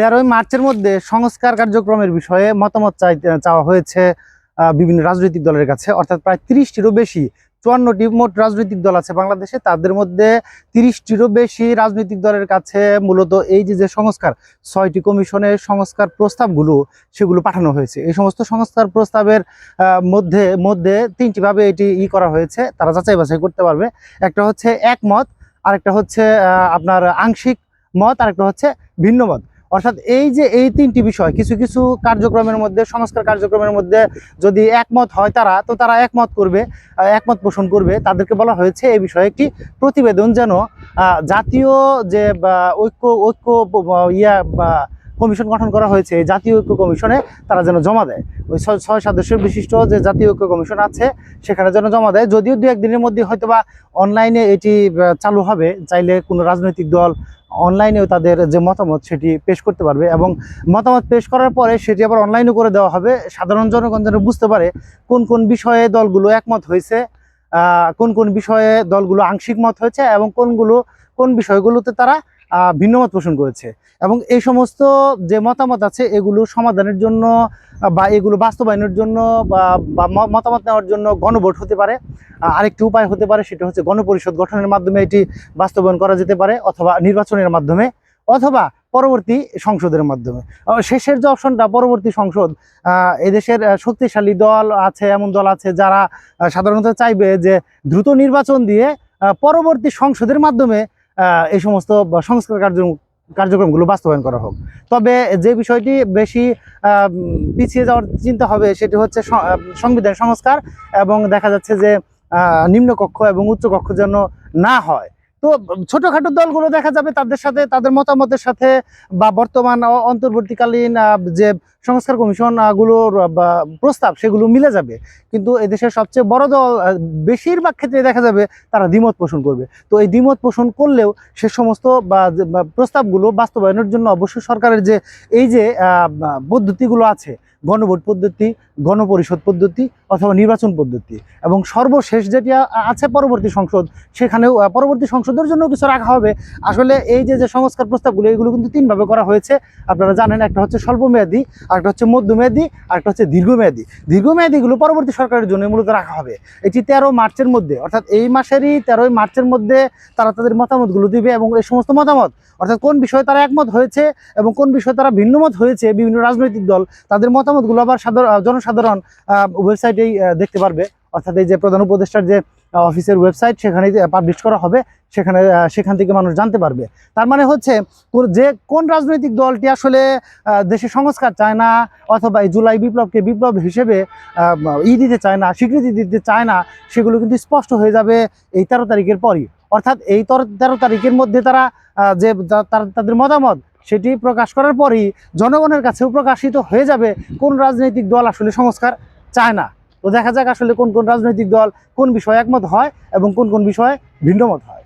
তেরোই মার্চের মধ্যে সংস্কার কার্যক্রমের বিষয়ে মতামত চাইতে চাওয়া হয়েছে বিভিন্ন রাজনৈতিক দলের কাছে। অর্থাৎ প্রায় তিরিশটিরও বেশি, চুয়ান্নটি মোট রাজনৈতিক দল আছে বাংলাদেশে। তাদের মধ্যে তিরিশটিরও বেশি রাজনৈতিক দলের কাছে মূলত এই যে যে সংস্কার, ছয়টি কমিশনের সংস্কার প্রস্তাবগুলো সেগুলো পাঠানো হয়েছে। এই সমস্ত সংস্কার প্রস্তাবের মধ্যে মধ্যে তিনটিভাবে এটি ই করা হয়েছে। তারা যাচাই বাছাই করতে পারবে। একটা হচ্ছে একমত আরেকটা হচ্ছে আপনার আংশিক মত, আরেকটা হচ্ছে ভিন্ন মত। অর্থাৎ এই যে এই তিনটি বিষয়, কিছু কিছু কার্যক্রমের মধ্যে, সংস্কার কার্যক্রমের মধ্যে যদি একমত হয় তারা, তো তারা একমত করবে একমত পোষণ করবে। তাদেরকে বলা হয়েছে এই বিষয়ে একটি প্রতিবেদন যেন জাতীয় যে ঐক্য ঐক্য ইয়া, বা কমিশন গঠন করা হয়েছে, এই জাতীয় ঐক্য কমিশনে তারা যেন জমা দেয়। ওই ছয় সদস্য বিশিষ্ট যে জাতীয় ঐক্য কমিশন আছে, সেখানে যেন জমা দেয়। যদিও দু একদিনের মধ্যে হয়তো বা অনলাইনে এটি চালু হবে, চাইলে কোনো রাজনৈতিক দল অনলাইনেও তাদের যে মতামত সেটি পেশ করতে পারবে এবং মতামত পেশ করার পরে সেটি আবার অনলাইনে করে দেওয়া হবে। সাধারণ জনগণ যেন বুঝতে পারে কোন কোন বিষয়ে দলগুলো একমত হয়েছে কোন কোন বিষয়ে দলগুলো আংশিক মত হয়েছে এবং কোনগুলো, কোন বিষয়গুলোতে তারা আহ, ভিন্ন মত পোষণ করেছে। এবং এই সমস্ত যে মতামত আছে এগুলো সমাধানের জন্য বা এগুলো বাস্তবায়নের জন্য বা মতামত নেওয়ার জন্য গণভোট হতে পারে। আরেকটি উপায় হতে পারে সেটা হচ্ছে গণপরিষদ গঠনের মাধ্যমে এটি বাস্তবায়ন করা যেতে পারে অথবা নির্বাচনের মাধ্যমে অথবা পরবর্তী সংসদের মাধ্যমে। শেষের যে অপশনটা পরবর্তী সংসদ এদেশের শক্তিশালী দল আছে এমন দল আছে যারা সাধারণত চাইবে যে দ্রুত নির্বাচন দিয়ে পরবর্তী সংসদের মাধ্যমে এই সমস্ত সংস্কার কার্য কার্যক্রমগুলো বাস্তবায়ন করা হোক। তবে যে বিষয়টি বেশি পিছিয়ে যাওয়ার চিন্তা হবে সেটি হচ্ছে সংবিধান সংস্কার এবং দেখা যাচ্ছে যে নিম্নকক্ষ এবং উচ্চকক্ষ যেন না হয়। তো ছোটখাটো দলগুলো দেখা যাবে তাদের সাথে, তাদের মতামতের সাথে বা বর্তমান অন্তর্বর্তীকালীন যে সংস্কার কমিশনগুলোর বা প্রস্তাব সেগুলো মিলে যাবে। কিন্তু এদেশের সবচেয়ে বড় দল বেশিরভাগ ক্ষেত্রে দেখা যাবে তারা দ্বিমত পোষণ করবে। তো এই দ্বিমত পোষণ করলেও সে সমস্ত বা প্রস্তাবগুলো বাস্তবায়নের জন্য অবশ্যই সরকারের যে, এই যে পদ্ধতিগুলো আছে গণভোট পদ্ধতি, গণপরিষদ পদ্ধতি অথবা নির্বাচন পদ্ধতি। এবং সর্বশেষ যেটি আছে পরবর্তী সংসদ, সেখানেও পরবর্তী সংসদের জন্য কিছু রাখা হবে। আসলে এই যে যে সংস্কার প্রস্তাবগুলো, এগুলো কিন্তু তিনভাবে করা হয়েছে। আপনারা জানেন, একটা হচ্ছে স্বল্পমেয়াদী আরেকটা হচ্ছে মধ্যমেয়াদী আরেকটা হচ্ছে দীর্ঘমেয়াদী। দীর্ঘমেয়াদীগুলো পরবর্তী সরকারের জন্য মূলত রাখা হবে। এটি তেরো মার্চের মধ্যে, অর্থাৎ এই মাসেরই তেরোই মার্চের মধ্যে তারা তাদের মতামতগুলো দিবে এবং এই সমস্ত মতামত, অর্থাৎ কোন বিষয়ে তারা একমত হয়েছে এবং কোন বিষয়ে তারা ভিন্নমত হয়েছে বিভিন্ন রাজনৈতিক দল, তাদের মতামতগুলো আবার জনসাধারণ ওয়েবসাইটেই দেখতে পারবে। অর্থাৎ এই যে প্রধান উপদেষ্টার যে অফিসের ওয়েবসাইট সেখানে পাবলিশ করা হবে। সেখানে সেখান থেকে মানুষ জানতে পারবে। তার মানে হচ্ছে যে কোন রাজনৈতিক দলটি আসলে দেশে সংস্কার চায় না, অথবা জুলাই বিপ্লবকে বিপ্লব হিসেবে ই দিতে চায় না, স্বীকৃতি দিতে চায় না, সেগুলো কিন্তু স্পষ্ট হয়ে যাবে এই তেরো তারিখের পরই। অর্থাৎ এই তেরো- তেরো তারিখের মধ্যে তারা যে তাদের মতামত, সেটি প্রকাশ করার পরই জনগণের কাছেও প্রকাশিত হয়ে যাবে কোন রাজনৈতিক দল আসলে সংস্কার চায় না। তো দেখা যাক আসলে কোন কোন রাজনৈতিক দল কোন বিষয়ে একমত হয় এবং কোন কোন বিষয়ে ভিন্নমত হয়।